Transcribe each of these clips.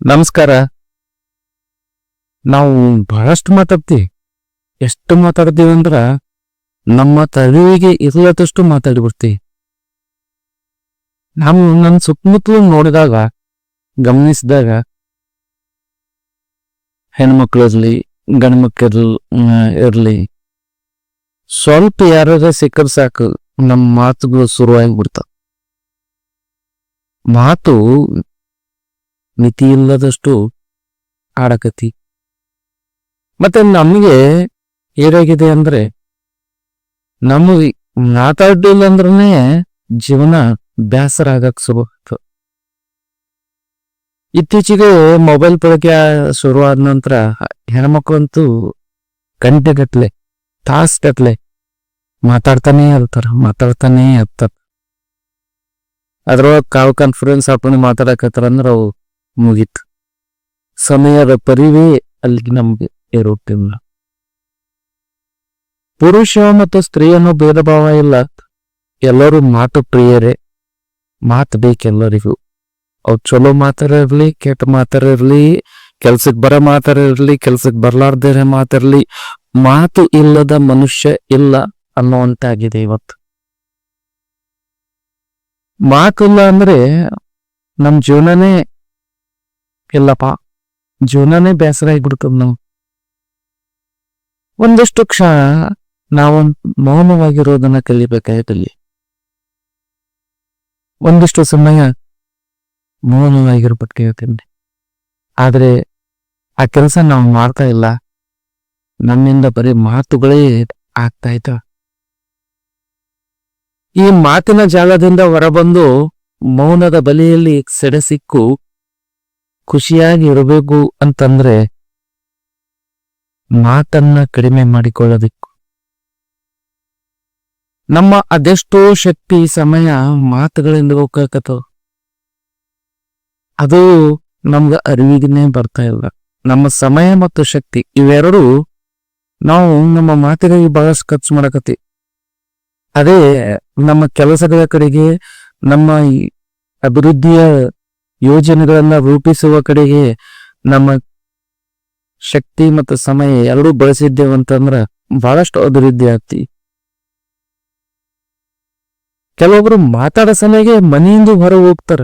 ನಮಸ್ಕಾರ. ನಾವು ಬಹಳಷ್ಟು ಮಾತಾಡ್ತೀವಿ. ಎಷ್ಟು ಮಾತಾಡ್ತೀವಿ ಅಂದ್ರ ನಮ್ಮ ತಲೆಗೆ ಇರ್ಲದಷ್ಟು ಮಾತಾಡಿಬಿಡ್ತೀವಿ. ನಾವು ನನ್ನ ಸುತ್ತಮುತ್ತಲು ನೋಡಿದಾಗ, ಗಮನಿಸಿದಾಗ, ಹೆಣ್ಮಕ್ಳು ಇರ್ಲಿ ಇರ್ಲಿ, ಸ್ವಲ್ಪ ಯಾರಾದ ಸಿಕ್ಕರ್ ಸಾಕು, ನಮ್ಮ ಮಾತುಗಳು ಶುರುವಾಗಿಬಿಡ್ತಾವ. ಮಾತು ಮಿತಿ ಇಲ್ಲದಷ್ಟು ಆಡಕತಿ ಮತ್ತೆ ನಮಗೆ ಏನಾಗಿದೆ ಅಂದ್ರೆ ನಮ್ಮ ಮಾತಾಡಲಿಲ್ಲ ಅಂದ್ರೆ ಜೀವನ ಬೇಸರ ಆಗಕ್ ಸಿಗಬಹುದು ಇತ್ತೀಚೆಗೆ ಮೊಬೈಲ್ ಬಳಕೆ ಶುರುವಾದ ನಂತರ ಹೆಣ್ಮಕ್ಳಂತೂ ಗಂಟೆಗಟ್ಲೆ, ತಾಸ್ಗಟ್ಲೆ ಮಾತಾಡ್ತಾನೆ ಇರ್ತಾರ ಮಾತಾಡ್ತಾನೆ ಇರ್ತಾರ. ಅದ್ರೊಳಗೆ ಕಾಲ್ ಕಾನ್ಫರೆನ್ಸ್ ಹಾಕೊಂಡು ಮಾತಾಡಕತ್ತಾರ ಅಂದ್ರೆ ಅವು ಮುಗೀತು. ಸಮಯದ ಪರಿವೇ ಅಲ್ಲಿ ನಮ್ಗೆ ಇರುತ್ತಿಲ್ಲ ಪುರುಷ ಮತ್ತು ಸ್ತ್ರೀ ಅನ್ನೋ ಭೇದ ಭಾವ ಇಲ್ಲ. ಎಲ್ಲರೂ ಮಾತು ಪ್ರಿಯರೇ. ಮಾತು ಬೇಕೆಲ್ಲರಿಗೂ. ಅವ್ರು ಚಲೋ ಮಾತಾರ ಇರ್ಲಿ, ಕೆಟ್ಟ ಮಾತಾರ ಕೆಲ್ಸಕ್ಕೆ ಕೆಲ್ಸಕ್ ಬರ ಕೆಲ್ಸಕ್ಕೆ ಇರ್ಲಿ, ಕೆಲ್ಸಕ್ ಬರ್ಲಾರ್ದೇ ಮಾತಿರ್ಲಿ ಮಾತು ಇಲ್ಲದ ಮನುಷ್ಯ ಇಲ್ಲ ಅನ್ನುವಂತಾಗಿದೆ ಇವತ್ತು. ಮಾತಿಲ್ಲ ಅಂದ್ರೆ ನಮ್ ಜೀವನನೇ ಇಲ್ಲಪ್ಪ, ಜೀವನನೇ ಬೇಸರ ಆಗ್ಬಿಡ್ತದ ನಾವು ಒಂದಷ್ಟು ಕ್ಷಣ ನಾವು ಮೌನವಾಗಿರೋದನ್ನ ಕಲಿಬೇಕಾಯ್ತಲ್ಲಿ. ಒಂದಿಷ್ಟು ಸಮಯ ಮೌನವಾಗಿರ್ಬೇಕಾಗುತ್ತೆ ಆದ್ರೆ ಆ ಕೆಲಸ ನಾವು ಮಾಡ್ತಾ ಇಲ್ಲ. ನಮ್ಮಿಂದ ಬರೀ ಮಾತುಗಳೇ ಆಗ್ತಾ ಇತ್ತು ಈ ಮಾತಿನ ಜಾಗದಿಂದ ಹೊರಬಂದು ಮೌನದ ಬಲಿಯಲ್ಲಿ ಸೆಡೆ ಸಿಕ್ಕು ಖುಷಿಯಾಗಿ ಇರಬೇಕು ಅಂತಂದ್ರೆ ಮಾತನ್ನ ಕಡಿಮೆ ಮಾಡಿಕೊಳ್ಳಬೇಕು ನಮ್ಮ ಅದೆಷ್ಟೋ ಶಕ್ತಿ, ಸಮಯ ಮಾತುಗಳಿಂದ ಹೋಗಕತ್ತ ಅದು ನಮ್ಗ ಅರಿವಿಗೆನೆ ಬರ್ತಾ ಇಲ್ಲ. ನಮ್ಮ ಸಮಯ ಮತ್ತು ಶಕ್ತಿ ಇವೆರಡು ನಾವು ನಮ್ಮ ಮಾತಿಗಾಗಿ ಬಹಳಷ್ಟು ಖರ್ಚು ಮಾಡಕತ್ತಿ. ಅದೇ ನಮ್ಮ ಕೆಲಸಗಳ ಕಡೆಗೆ ನಮ್ಮ ಅಭಿವೃದ್ಧಿಯ ಯೋಜನೆಗಳನ್ನ ರೂಪಿಸುವ ಕಡೆಗೆ ನಮ್ಮ ಶಕ್ತಿ ಮತ್ತು ಸಮಯ ಎರಡೂ ಬಳಸಿದ್ದೇವೆ ಅಂತಂದ್ರ ಬಹಳಷ್ಟು ಅಭಿವೃದ್ಧಿ ಆಗ್ತಿ. ಕೆಲವೊಬ್ರು ಮಾತಾಡೋ ಸಮಯಗೆ ಮನೆಯಿಂದ ಹೊರ ಹೋಗ್ತಾರ.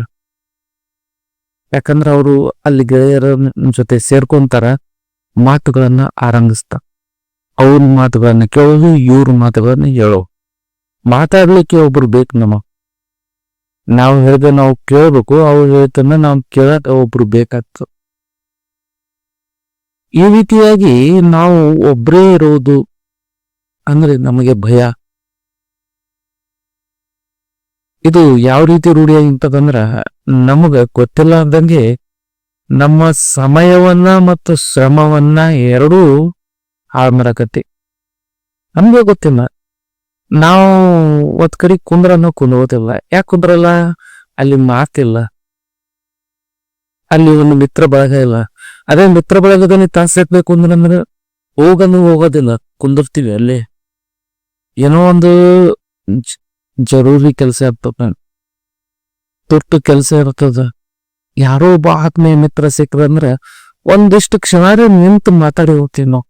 ಯಾಕಂದ್ರ ಅವರು ಅಲ್ಲಿ ಗೆಳೆಯರ ಜೊತೆ ಸೇರ್ಕೊಂತಾರ, ಮಾತುಗಳನ್ನ ಆರಂಭಿಸ್ತಾರ. ಅವ್ರ ಮಾತುಗಳನ್ನ ಕೇಳೋದು ಇವ್ರ ಮಾತುಗಳನ್ನ ಹೇಳೋ ಮಾತಾಡ್ಲಿಕ್ಕೆ ಒಬ್ರು ಬೇಕು ನಮ್ಮ ನಾವು ಹೇಳಿದ ನಾವು ಕೇಳಬೇಕು, ಅವ್ರು ಹೇಳ್ತನ್ನ ನಾವು ಕೇಳಕ್ ಒಬ್ರು ಬೇಕಾಗ್ತದೆ. ಈ ರೀತಿಯಾಗಿ ನಾವು ಒಬ್ರೇ ಇರೋದು ಅಂದ್ರೆ ನಮಗೆ ಭಯ. ಇದು ಯಾವ ರೀತಿ ರೂಢಿಯಾಗಿರ್ತದಂದ್ರ ನಮಗ ಗೊತ್ತಿಲ್ಲದಂಗೆ ನಮ್ಮ ಸಮಯವನ್ನ ಮತ್ತು ಶ್ರಮವನ್ನ ಎರಡೂ ಹಾಳು ಮಾಡಕತ್ತಿ ನಮ್ಗೆ ಗೊತ್ತಿಲ್ಲ. ನಾವು ಒತ್ ಕಡೆ ಕುಂದ್ರನು ಕುಂದೋದಿಲ್ಲ ಯಾಕೆ ಕುಂದ್ರಲ್ಲ? ಅಲ್ಲಿ ಮಾತಿಲ್ಲ. ಅಲ್ಲಿ ಒಂದು ಮಿತ್ರ ಬಳಗ ಇಲ್ಲ. ಅದೇ ಮಿತ್ರ ಬಳಗದಲ್ಲಿ ತಾಸು ಎತ್ಬೇಕು ಅಂದ್ರೆ ಹೋಗನು ಹೋಗೋದಿಲ್ಲ. ಕುಂದಿರ್ತೀವಿ ಅಲ್ಲಿ. ಏನೋ ಒಂದು ಜರೂರಿ ಕೆಲಸ ಇರ್ತದ. ತುರ್ತು ಕೆಲಸ ಇರ್ತದ. ಯಾರೋ ಒಬ್ಬ ಆತ್ಮೀಯ ಮಿತ್ರ ಸಿಕ್ಕದಂದ್ರ ಒಂದಿಷ್ಟು ಕ್ಷಣಾರೇ ನಿಂತು ಮಾತಾಡಿ ಹೋಗ್ತೀವಿ ನಾವು.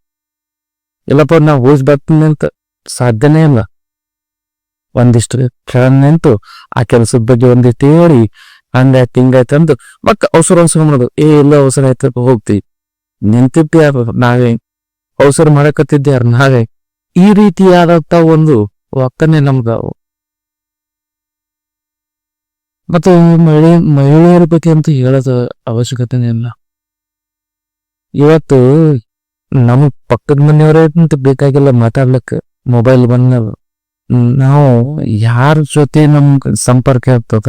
ಇಲ್ಲಪ್ಪ ನಾವು ಹೋಗಿ ಬರ್ತೀನಿ ಅಂತ ಸಾಧ್ಯನೇ ಇಲ್ಲ. ಒಂದಿಷ್ಟು ಕ್ಷಣ ನಿಂತು ಆ ಕೆಲಸದ ಬಗ್ಗೆ ಒಂದಿಷ್ಟು ಹೇಳಿ ಹಂಗಾಯ್ತು ಹಿಂಗಾಯ್ತು ಅಂದು ಮಕ್ಕ ಅವಸರ ಅವಸರ ಮಾಡೋದು. ಏ, ಇಲ್ಲ, ಅವಸರ ಆಯ್ತಪ್ಪ ಹೋಗ್ತೀವಿ ನಿಂತಿದ್ದೆ ಯಾರು ನಾವೇ. ಅವಸರ ಮಾಡಕತ್ತಿದ್ದೆ ಯಾರು? ನಾವೇ. ಈ ರೀತಿಯಾದಂತ ಒಂದು ಒಕ್ಕನೆ ನಮ್ಗ ಮತ್ತು ಮಹಿಳೆ, ಮಹಿಳೆಯರ ಬಗ್ಗೆ ಅಂತ ಹೇಳೋದು ಅವಶ್ಯಕತೆನೇ ಇಲ್ಲ. ಇವತ್ತು ನಮ್ ಪಕ್ಕದ ಮನೆಯವರೇ ಅಂತ ಬೇಕಾಗಿಲ್ಲ ಮಾತಾಡ್ಲಿಕ್ಕೆ. ಮೊಬೈಲ್ ಬಂದ ನಾವು ಯಾರ ಜೊತೆ ನಮ್ ಸಂಪರ್ಕ ಇರ್ತದ?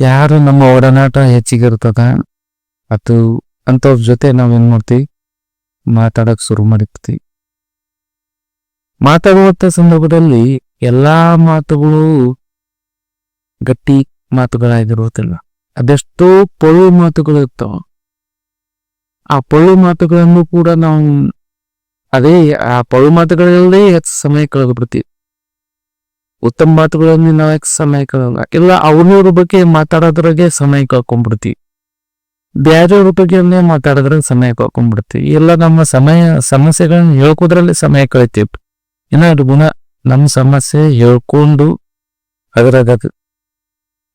ಯಾರು ನಮ್ಮ ಒಡನಾಟ ಹೆಚ್ಚಿಗೆ ಇರ್ತದ ಅದು ಅಂತವ್ರ ಜೊತೆ ನಾವ್ ಏನು ಮಾಡ್ತೀವಿ? ಮಾತಾಡಕ್ ಶುರು ಮಾಡಿರ್ತೀವಿ. ಮಾತಾಡುವಂಥ ಸಂದರ್ಭದಲ್ಲಿ ಎಲ್ಲಾ ಮಾತುಗಳು ಗಟ್ಟಿ ಮಾತುಗಳಾಗಿರುವುದಿಲ್ಲ. ಅದೆಷ್ಟೋ ಪೊಳ್ಳು ಮಾತುಗಳು ಇರ್ತಾವ. ಆ ಪೊಳ್ಳು ಮಾತುಗಳನ್ನು ಕೂಡ ನಾವು ಅದೇ ಆ ಪೊಳ್ಳು ಮಾತುಗಳಲ್ಲೇ ಹೆಚ್ಚು ಸಮಯ ಕಳೆದು ಬಿಡ್ತೀವಿ. ಉತ್ತಮ ಮಾತುಗಳನ್ನು ನಾವು ಯಾಕೆ ಸಮಯ ಕಳೆದ ಇಲ್ಲ ಅವ್ರವ್ರ ಬಗ್ಗೆ ಮಾತಾಡೋದ್ರಾಗೆ ಸಮಯ ಕಳ್ಕೊಂಡ್ಬಿಡ್ತೀವಿ ಬೇರೆಯವ್ರ ಬಗ್ಗೆನೇ ಮಾತಾಡಿದ್ರೆ ಸಮಯ ಕಳ್ಕೊಂಡ್ಬಿಡ್ತೀವಿ ಎಲ್ಲ ನಮ್ಮ ಸಮಯ, ಸಮಸ್ಯೆಗಳನ್ನ ಹೇಳ್ಕೋದ್ರಲ್ಲಿ ಸಮಯ ಕಳಿತೀವಿ. ಏನಾದ್ರು ಗುಣ, ನಮ್ಮ ಸಮಸ್ಯೆ ಹೇಳ್ಕೊಂಡು ಅದ್ರಾಗ ಅದು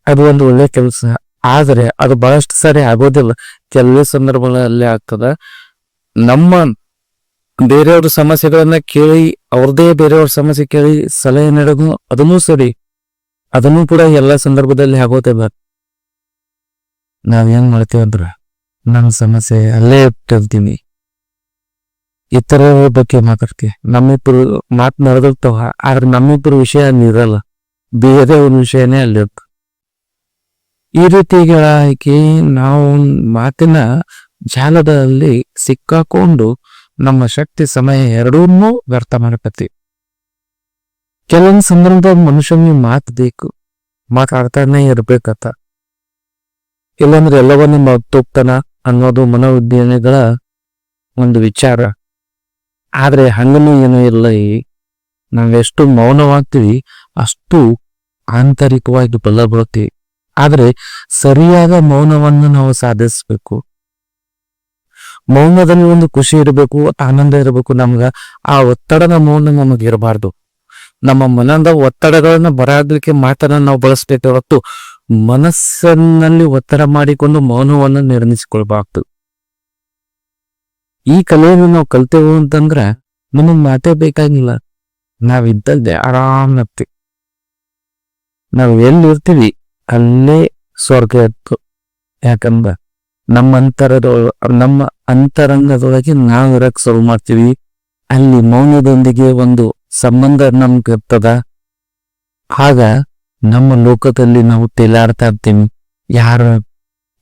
ಅದು ಒಂದು ಒಳ್ಳೆ ಕೆಲಸ. ಆದ್ರೆ ಅದು ಬಹಳಷ್ಟು ಸಾರಿ ಆಗೋದಿಲ್ಲ. ಕೆಲವೇ ಸಂದರ್ಭಗಳಲ್ಲಿ ಆಗ್ತದ. ನಮ್ಮ ಬೇರೆಯವ್ರ ಸಮಸ್ಯೆಗಳನ್ನ ಕೇಳಿ, ಅವ್ರದೇ ಬೇರೆಯವ್ರ ಸಮಸ್ಯೆ ಕೇಳಿ ಸಲಹೆ ನೀಡೋದು, ಅದನ್ನೂ ಸರಿ. ಅದನ್ನು ಕೂಡ ಎಲ್ಲ ಸಂದರ್ಭದಲ್ಲಿ ಆಗೋದಿಲ್ಲ ನಾವೇನ್ ಮಾಡ್ತೀವಿ ಅಂದ್ರ ನನ್ನ ಸಮಸ್ಯೆ ಅಲ್ಲೇ ಇಟ್ಟಿರ್ತೀನಿ. ಇತರ ಬಗ್ಗೆ ಮಾತಾಡ್ತೀವಿ. ನಮ್ಮಿಬ್ರು ಮಾತ್ ನಡೆದಿರ್ತಾವ, ಆದ್ರೆ ನಮ್ಮಿಬ್ರು ವಿಷಯ ಅಲ್ಲಿರಲ್ಲ ಬೇರೆ ಒಂದು ವಿಷಯನೇ ಅಲ್ಲಿರ್ತ ಈ ರೀತಿಗಳಾಗಿ ನಾವು ಮಾತಿನ ಜಾಲದಲ್ಲಿ ಸಿಕ್ಕಾಕೊಂಡು ನಮ್ಮ ಶಕ್ತಿ ಸಮಯ ಎರಡನ್ನೂ ವ್ಯರ್ಥ ಮಾಡಕತ್ತಿ ಕೆಲವೊಂದು ಸಂದರ್ಭದಾಗ ಮನುಷ್ಯನಿಗೆ ಮಾತು ಬೇಕು ಮಾತಾಡ್ತಾನೆ ಇರ್ಬೇಕತ್ತ. ಇಲ್ಲಾಂದ್ರೆ ಎಲ್ಲವನ್ನ ಮರ್ತೋಗ್ತಾನ ಅನ್ನೋದು ಮನೋವಿಜ್ಞಾನಿಗಳ ಒಂದು ವಿಚಾರ. ಆದ್ರೆ ಹಂಗನು ಏನೂ ಇಲ್ಲ ನಾವೆಷ್ಟು ಮೌನವಾಗ್ತೀವಿ, ಅಷ್ಟು ಆಂತರಿಕವಾಗಿ ಬಲ ಬೀಳ್ತೀವಿ. ಆದ್ರೆ ಸರಿಯಾದ ಮೌನವನ್ನು ನಾವು ಸಾಧಿಸ್ಬೇಕು. ಮೌನದಲ್ಲಿ ಒಂದು ಖುಷಿ ಇರಬೇಕು ಆನಂದ ಇರಬೇಕು, ನಮ್ಗ ಆ ಒತ್ತಡದ ಮೌನ ನಮಗೆ ಇರಬಾರ್ದು. ನಮ್ಮ ಮನದ ಒತ್ತಡಗಳನ್ನ ಬರಾದಲಿಕ್ಕೆ ಮಾತನ್ನ ನಾವು ಬಳಸ್ಬೇಕು, ಹೊರತು ಮನಸ್ಸನ್ನಲ್ಲಿ ಒತ್ತಡ ಮಾಡಿಕೊಂಡು ಮೌನವನ್ನು ನಿರ್ಮಿಸಿಕೊಳ್ಬಾರ್ದು. ಈ ಕಲೆಯನ್ನು ನಾವು ಕಲ್ತೇವು ಅಂತಂದ್ರ ನಮಗ್ ಮಾತೇ ಬೇಕಾಗಿಲ್ಲ. ನಾವಿದ್ದಲ್ದೆ ಆರಾಮ್ ಇರ್ತೀವಿ ನಾವು ಎಲ್ಲಿ ಇರ್ತೀವಿ ಅಲ್ಲೇ ಸ್ವರ್ಗ ಇತ್ತು. ಯಾಕಂದ್ರ ನಮ್ಮ ಅಂತರದ, ನಮ್ಮ ಅಂತರಂಗದೊಳಗೆ ನಾವು ಇರಕ್ಕೆ ಶುರು ಮಾಡ್ತೀವಿ. ಅಲ್ಲಿ ಮೌನದೊಂದಿಗೆ ಒಂದು ಸಂಬಂಧ ನಮ್ಗೆ ಇರ್ತದ. ಆಗ ನಮ್ಮ ಲೋಕದಲ್ಲಿ ನಾವು ತೇಲಾಡ್ತಾ ಇರ್ತೀವಿ. ಯಾರ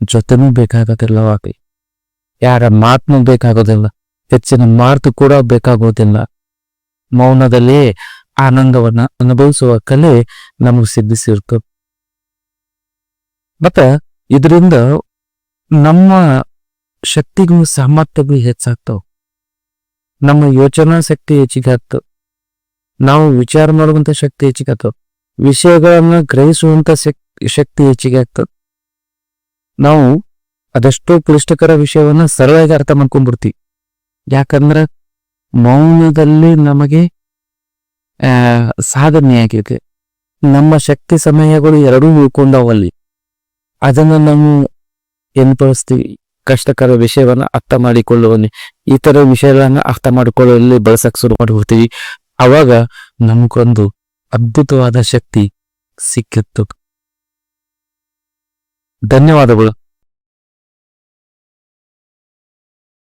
ಜೊತೆನೂ ಬೇಕಾಗೋದಿಲ್ಲ ಅವಾಗ ಯಾರ ಮಾತನ್ನು ಬೇಕಾಗೋದಿಲ್ಲ. ಹೆಚ್ಚಿನ ಮಾತು ಕೂಡ ಬೇಕಾಗೋದಿಲ್ಲ. ಮೌನದಲ್ಲಿ ಆನಂದವನ್ನ ಅನುಭವಿಸುವ ಕಲೆ ನಮಗೆ ಸಿದ್ಧಿಸಿರ್ತದೆ ಮತ್ತ ಇದರಿಂದ ನಮ್ಮ ಶಕ್ತಿಗೂ ಸಾಮರ್ಥ್ಯಗಳು ಹೆಚ್ಚಾಗ್ತವೆ. ನಮ್ಮ ಯೋಚನಾ ಶಕ್ತಿ ಹೆಚ್ಚಿಗೆ ಆಗ್ತವ. ನಾವು ವಿಚಾರ ಮಾಡುವಂತ ಶಕ್ತಿ ಹೆಚ್ಚಿಗೆ ವಿಷಯಗಳನ್ನು ಗ್ರಹಿಸುವಂತ ಶಕ್ತಿ ಹೆಚ್ಚಿಗೆ ಆಗ್ತದೆ ನಾವು ಅದೆಷ್ಟೋ ಕ್ಲಿಷ್ಟಕರ ವಿಷಯವನ್ನ ಸರಳವಾಗಿ ಅರ್ಥ ಮಾಡ್ಕೊಂಡ್ಬಿಡ್ತೀವಿ. ಯಾಕಂದ್ರ ಮೌನದಲ್ಲಿ ನಮಗೆ, ಆ, ಸಾಧನೆ ಆಗಿದೆ ನಮ್ಮ ಶಕ್ತಿ ಸಮಯಗಳು ಎರಡೂ ಉಳ್ಕೊಂಡವಲ್ಲಿ. ಅದನ್ನ ನಾವು ಎನ್ಪಡಿಸ್ತೀವಿ ಕಷ್ಟಕರ ವಿಷಯವನ್ನ ಅರ್ಥ ಮಾಡಿಕೊಳ್ಳುವ ಈ ತರ ವಿಷಯಗಳನ್ನ ಅರ್ಥ ಮಾಡಿಕೊಳ್ಳುವಲ್ಲಿ ಬಳಸಕ್ ಶುರು ಮಾಡಿಬಿಡ್ತೀವಿ. ಅವಾಗ ನಮಗೊಂದು ಅದ್ಭುತವಾದ ಶಕ್ತಿ ಸಿಕ್ಕಿತ್ತು. ಧನ್ಯವಾದಗಳು.